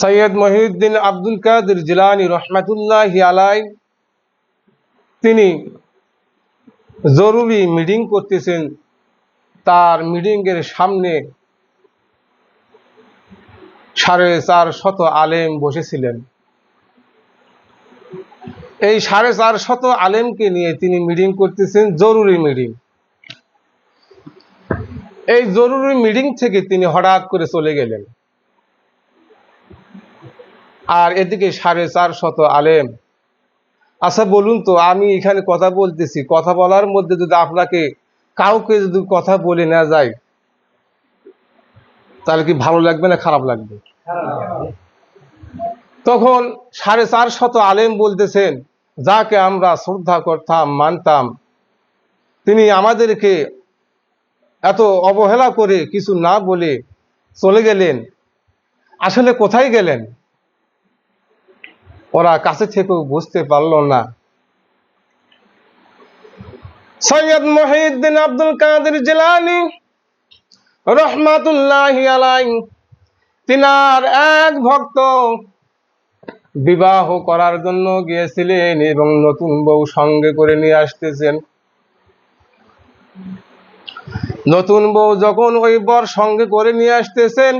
সৈয়দ মহিউদ্দিন আব্দুল কাদের জিলানি রহমাতুল্লাহ আলাই তিনি জরুরি মিটিং করতেছেন। তার মিটিংয়ের সামনে সাড়ে চার শত আলেম বসেছিলেন। এই সাড়ে চার শত আলেমকে নিয়ে তিনি মিটিং করতেছেন, জরুরি মিটিং। এই জরুরি মিটিং থেকে তিনি হঠাৎ করে চলে গেলেন। আর এদিকে সাড়ে চার শত আলেম। আচ্ছা বলুন তো, আমি এখানে কথা বলতেছি। কথা বলার মধ্যে যদি আপনাকে কাউকে যদি কথা বলে না যায়, তাহলে কি ভালো লাগবে না খারাপ লাগবে? তখন সাড়ে চার শত আলেম বলতেছেন, যাকে আমরা শ্রদ্ধা করতাম, মানতাম, তিনি আমাদেরকে এত অবহেলা করে কিছু না বলে চলে গেলেন। আসলে কোথায় গেলেন? ওরা কাছে থেকেও বুঝতে পারল না। সৈয়দ মহিউদ্দিন আব্দুল কাদের জেলানি রহমাতুল্লাহ আলাই তিনার এক ভক্ত বিবাহ করার জন্য গিয়েছিলেন এবং নতুন বউ সঙ্গে করে নিয়ে আসতেছেন। নতুন বউ যখন ওই বর সঙ্গে করে নিয়ে আসতেছেন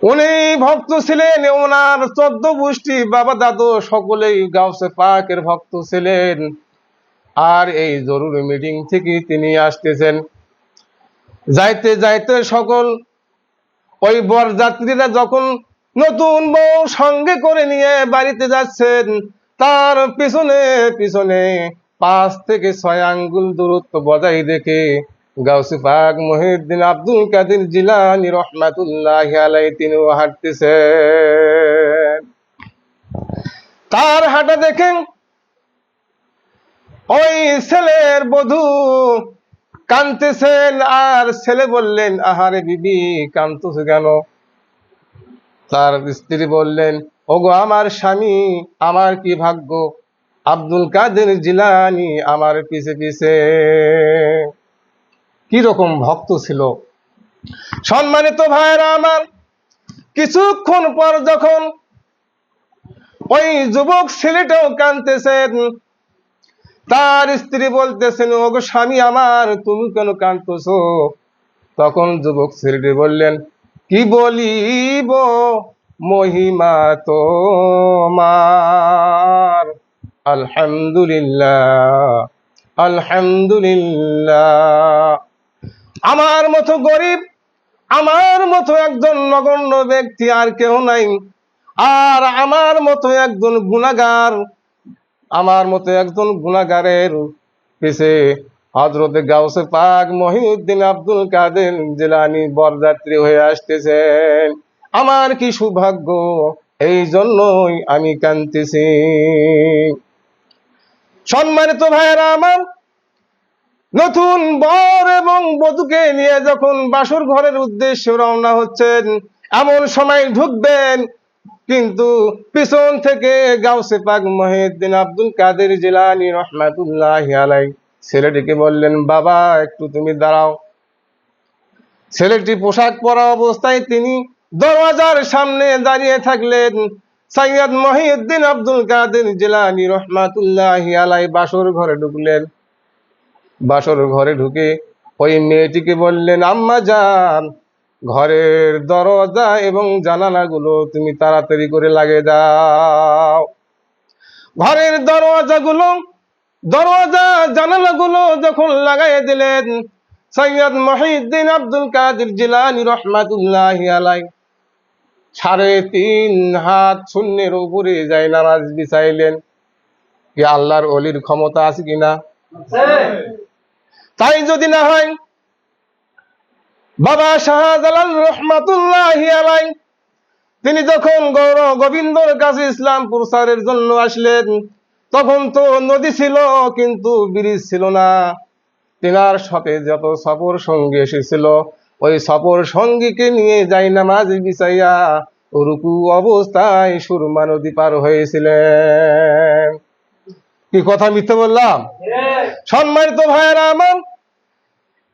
উনি ভক্ত ছিলেন ওনার চোদ্দ গোষ্ঠী, বাবা দাদু সকলেই গাউসে পাকের ভক্ত ছিলেন। আর এই জরুরি মিটিং থেকে তিনি আসতেছেন। যাইতে যাইতে সকল ওই বরযাত্রীরা যখন নতুন বউ সঙ্গে করে নিয়ে বাড়িতে যাচ্ছেন, তার পিছনে পিছনে পাঁচ থেকে ছয় আঙ্গুল দূরত্ব বজায় রেখে গাউসি পাক মহিউদ্দিন আব্দুল কাদের জিলানি রহমাতুল্লাহ আলাই তিনিও হাঁটতেছেন। তার হাঁটা দেখেন, ওই ছেলের বধূ কানতেছেন আর ছেলে বললেন, আহারে বিবি কানতেছে কেন? তার স্ত্রী বললেন, ওগো, আমার স্বামী, আমার কি ভাগ্য? আব্দুল কাদের জিলানি আমার পিছে পিছে। কি রকম ভক্ত ছিল? সম্মানিত ভাইরা আমার, কিছুক্ষণ পর যখন ওই যুবক ছেলেটাও কানতেছেন তার স্ত্রী বলতেছেন, ওগো স্বামী আমার, তুমি কেন কানতেছো তখন যুবক ছেলেটি বললেন, কি বলিব মহিমা তোমার? আলহামদুলিল্লাহ আলহামদুলিল্লাহ। আমার মতো গরিব, আমার মতো একজন নগণ্য ব্যক্তি আর কেউ নাই। আর আমার মতো একজন গুণাগার, আমার মতো একজন গুণাগারের পিছে হজরতে গাউসে পাক মহিউদ্দিন আব্দুল কাদের জেলানি বরযাত্রী হয়ে আসতেছেন। আমার কি সৌভাগ্য? এই জন্যই আমি কানতেছি সম্মানিত ভাইয়েরা আমার নতুন বর এবং বধূকে নিয়ে যখন বাসুর ঘরের উদ্দেশ্যে রওনা হচ্ছেন, এমন সময় ঢুকবেন, কিন্তু পিছন থেকে গাউসে পাক মহিউদ্দিন আব্দুল কাদের জিলানি রহমাতুল্লাহ আলাই ছেলেটিকে বললেন, বাবা, একটু তুমি দাঁড়াও। ছেলেটি পোশাক পরা অবস্থায় তিনি দরওয়াজার সামনে দাঁড়িয়ে থাকলেন। সৈয়দ মহিউদ্দিন আব্দুল কাদের জিলানি রহমাতুল্লাহ আলাই বাসর ঘরে ঢুকলেন। বাসর ঘরে ঢুকে ওই মেয়েটিকে বললেন, আম্মা যান, ঘরের দরজা এবং জানালাগুলো তুমি তাড়াতাড়ি করে লাগিয়ে দাও। ঘরের দরওয়াজাগুলো দরওয়াজা জানালাগুলো যখন লাগাই দিলেন, সৈয়দ মহিউদ্দিন আব্দুল কাদের জিলানি রহমাতুল্লাহ আলাই সাড়ে তিন হাত শূন্যের উপরে যাই নামাজ বিছাইলেন। কি আল্লাহর অলির ক্ষমতা আছে কিনা? তাই যদি না হয় বাবা শাহজালাল রহমাতুল্লাহ আলাই তিনি যখন গৌর গোবিন্দর কাছে ইসলাম প্রসারের জন্য আসলেন তখন তো নদী ছিল কিন্তু ব্রিজ ছিল না। তিনার সাথে যত সফর সঙ্গী এসেছিল ওই সফর সঙ্গীকে নিয়ে যাই নামাজ বিচাইয়া রুকু অবস্থায় সুরমা নদী পার হয়েছিলেন। কি কথা মিথ্যে বললাম? সম্মানিত ভাইয়েরা আমার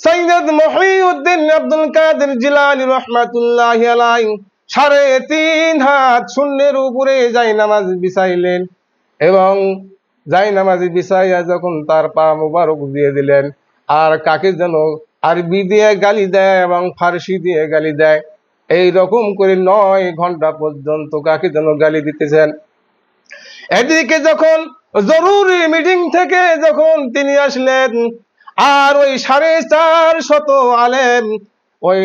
সৈয়দ মহিউদ্দিন আব্দুল কাদের জিলানি রহমাতুল্লাহ আলাই সাড়ে তিন হাত শূন্যের উপরে যাই নামাজ বিছাইলেন এবং যাই নামাজ বিছাইয়া যখন তার পা মুবারক দিয়ে দিলেন, আর কাকে যেন আরবি দিয়ে গালি দেয় এবং ফার্সি দিয়ে গালি দেয় এই রকম করে নয় ঘণ্টা পর্যন্ত কাকে যেন গালি দিতেছেন। এদিকে যখন জরুরি মিটিং থেকে যখন তিনি আসলেন আর ওই সাড়ে চার শত আলেম, ওই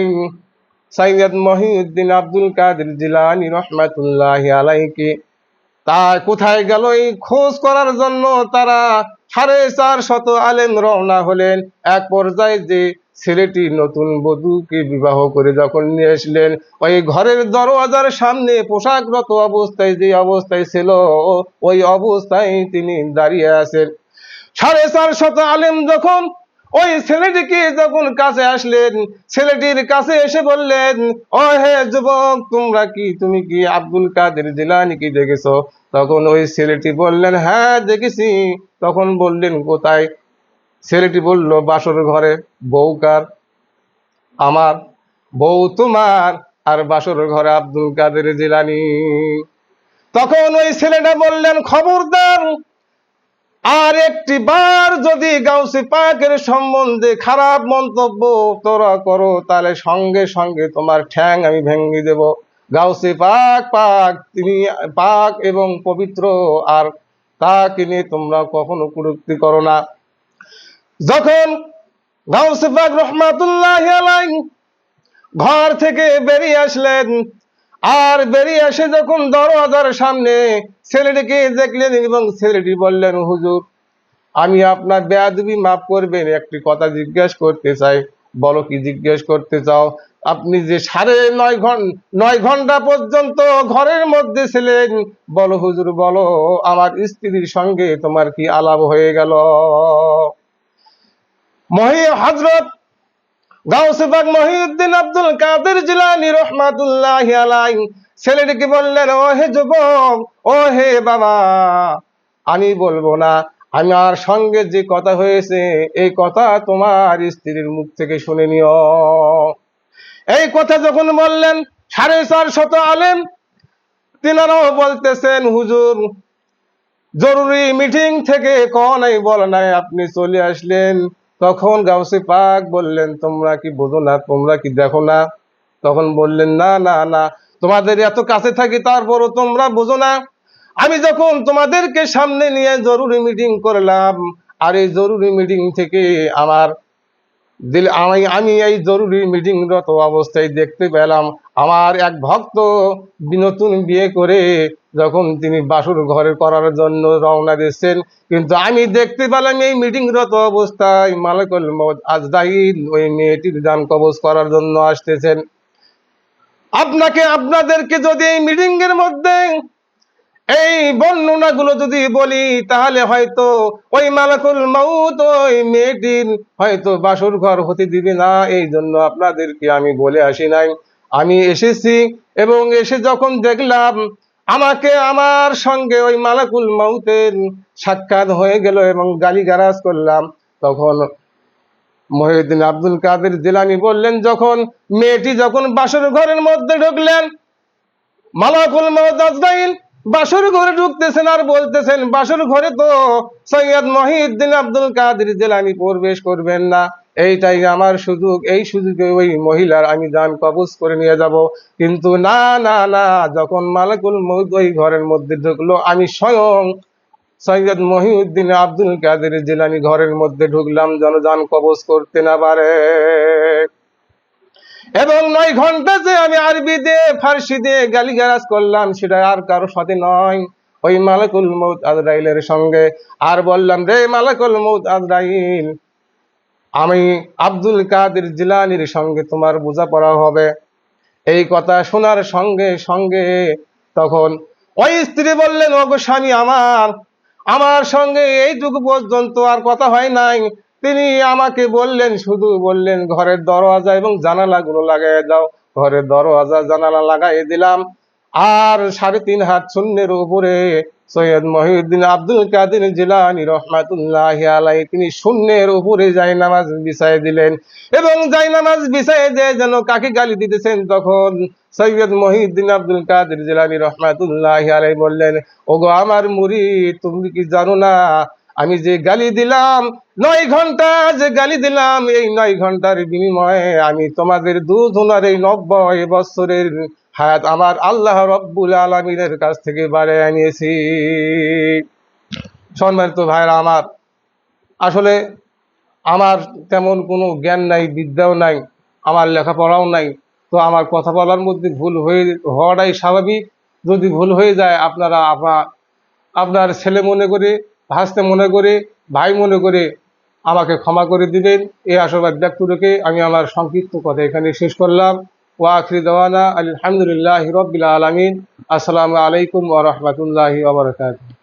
সৈয়দ মহিউদ্দিন আব্দুল কাদের জিলানি রহমাতুল্লাহ আলাইকে তা কোথায় গেল এই খোঁজ করার জন্য? তারা সাড়ে চার শত আলেম রওনা হলেন। এক পর্যায়ে যে ছেলেটি নতুন বধূকে বিবাহ করে যখন নিয়ে আসলেন, ওই ঘরের দরওয়াজার সামনে পোশাকরত অবস্থায় যে অবস্থায় ছিল, ওই অবস্থায় তিনি দাঁড়িয়ে আছেন। সাড়ে চার শত আলেম যখন ওই ছেলেটিকে যখন কাছে আসলেন, ছেলেটির কাছে এসে বললেন ও হে যুবক, তোমরা কি, তুমি কি আব্দুল কাদের জিলানি কি দেখেছ? তখন ওই ছেলেটি বললেন হ্যাঁ দেখেছি। তখন বললেন, কোথায়? ছেলেটি বলল, বাসর ঘরে, বউ কার? আমার বউ তোমার, আর বাসর ঘরে আব্দুল কাদের জিলানি। তখন ওই ছেলেটা বললেন, খবরদার আর একটি বার যদি গাউসি পাকের সম্বন্ধে খারাপ মন্তব্য তোরা করো, তাহলে সঙ্গে সঙ্গে তোমার ঠ্যাং আমি ভেঙে দেব। গাউসি পাক পাক, তিনি পাক এবং পবিত্র, আর তাকে নিয়ে তোমরা কখনো কুরুক্তি করো না। যখন গাউসি পাক রহমাতুল্লাহ ঘর থেকে বেরিয়ে আসলেন আর বেরিয়ে এসে যখন দরওয়াজার সামনে ছেলেটিকে দেখলেন এবং ছেলেটি বললেন, হুজুর, আমি আপনার বেয়াদবি মাফ করবেন, একটি কথা জিজ্ঞেস করতে চাই। বলো কি জিজ্ঞেস করতে চাও? আপনি যে সাড়ে নয় ঘণ্টা নয় ঘণ্টা পর্যন্ত ঘরের মধ্যে ছিলেন, বলো হুজুর, বলো, আমার স্ত্রীর সঙ্গে তোমার কি আলাপ হয়ে গেল? মহি হজরত গাউসেবাগ মহিউদ্দিন আব্দুল কাদের জিলানি রহমাতুল্লাহ আলাই ছেলেটিকে বললেন ও হে যুবক ও হে বাবা, আমি বলব না আমার সঙ্গে যে কথা হয়েছে, এই কথা তোমার স্ত্রীর মুখ থেকে শুনে নিও। এই কথা যখন বললেন, সাড়ে চার শত আলেম তিনারাও বলতেছেন, হুজুর, জরুরি মিটিং থেকে কনাই বলে নাই, আপনি চলে আসলেন। তখন গাউসে পাক বললেন, তোমরা কি বোঝো না? তোমরা কি দেখো না? তখন বললেন, না না না। তোমাদের এত কাছে থাকি, তারপরও তোমরা বোঝো না। আমি যখন তোমাদেরকে সামনে নিয়ে জরুরি মিটিং করলাম, আর এই জরুরি মিটিং থেকে আমার দিল, আমি আমি এই জরুরি মিটিংরত অবস্থায় দেখতে পেলাম আমার এক ভক্ত নতুন বিয়ে করে যখন তিনি বাসুর ঘরে করার জন্য রওনা দিচ্ছেন, কিন্তু আমি দেখতে পেলাম এই মিটিংরত অবস্থায় মালাকুল আজদাইল ওই মেয়েটির যান কবজ করার জন্য আসতেছেন। আপনাকে আপনাদেরকে যদি এই মিটিং এর মধ্যে এই বর্ণনাগুলো যদি বলি, তাহলে হয়তো ওই মালাকুল মাউত ওই মেয়েটির হয়তো বাসুর ঘর হতে দিবে না এই জন্য আপনাদেরকে আমি বলে আসি নাই। আমি এসেছি এবং এসে যখন দেখলাম, আমাকে আমার সঙ্গে ওই মালাকুল মাউতের সাক্ষাৎ হয়ে গেল এবং গালিগালাজ করলাম। তখন মহিউদ্দিন আব্দুল কাদের জিলানি বললেন, যখন মেয়েটি যখন বাসর ঘরের মধ্যে ঢুকলেন, মালাকুল মাউত আজরাইল বাসর ঘরে ঢুকতেছেন আর বলতেছেন, বাসর ঘরে তো সৈয়দ মহিউদ্দিন আব্দুল কাদের জেলানি প্রবেশ করবেন না। এইটাই আমার সুযোগ, এই সুযোগে ওই মহিলার আমি যান কবজ করে নিয়ে যাব। কিন্তু না না না, যখন মালাকুল মৌদ ওই ঘরের মধ্যে ঢুকলো, আমি স্বয়ং সৈয়দ মহিউদ্দিন আব্দুল কাদের জেলানি ঘরের মধ্যে ঢুকলাম যেন যান কবজ করতে না পারে। এবং নয় ঘণ্টা যে আমি আরবি দিয়ে, ফার্সি দিয়ে গালিগালাজ করলাম, সেটা আর কারও সাথে নয়। ওই মালাকুল মৌত আজরাইলের সঙ্গে। আর বললাম, রে মালাকুল মৌত আজরাইল আমি আব্দুল কাদের জিলানির সঙ্গে তোমার বোঝাপড়া হবে। এই কথা শোনার সঙ্গে সঙ্গে তখন ওই স্ত্রী বললেন, ওগো স্বামী আমার আমার সঙ্গে এইটুকু পর্যন্ত আর কথা হয় নাই। তিনি আমাকে বললেন, শুধু বললেন, ঘরের দরওয়াজা এবং জানালাগুলো লাগাই দাও। ঘরের দরওয়াজা, জানালা লাগাই দিলাম। আর সাড়ে তিন হাত শূন্যের উপরে সৈয়দ মহিউদ্দিন আব্দুল কাদের জিলানি রহমাতুল্লাহ আলাই তিনি শূন্যের উপরে যাই নামাজ বিছাই দিলেন এবং যাই নামাজ বিছাই দিয়ে যেন কাকে গালি দিতেছেন তখন সৈয়দ মহিউদ্দিন আব্দুল কাদের জিলানি রহমাতুল্লাহ আলাই বললেন, ওগো আমার মুড়ি তুমি কি জানো না, আমি যে গালি দিলাম, নয় ঘণ্টা যে গালি দিলাম, এই নয় ঘণ্টার বিনিময়ে আমি তোমাদের দুধ ওনার এই নব্বই বছরের হায়াত আমার আল্লাহ রব্বুল আলমিনের কাছ থেকে বাড়িয়ে আনিয়েছি। সম্মানিত ভাইরা আমার আসলে আমার তেমন কোনো জ্ঞান নাই, বিদ্যাও নাই, আমার লেখাপড়াও নাই। তো আমার কথা বলার মধ্যে ভুল হয়ে হওয়াটাই স্বাভাবিক। যদি ভুল হয়ে যায়, আপনারা আপনা- আপনার ছেলে মনে করে, ভাসতে মনে করে, ভাই মনে করে আমাকে ক্ষমা করে দিবেন। এই আশীর্বাদ ব্যক্ত রেখে আমি আমার সংক্ষিপ্ত কথা এখানে শেষ করলাম। ওয়া আখরি দেওয়ানা আলহামদুলিল্লাহ রবিল আলমিন। আসসালামু আলাইকুম ওয়া রাহমাতুল্লাহি ওয়া বারাকাতুহু।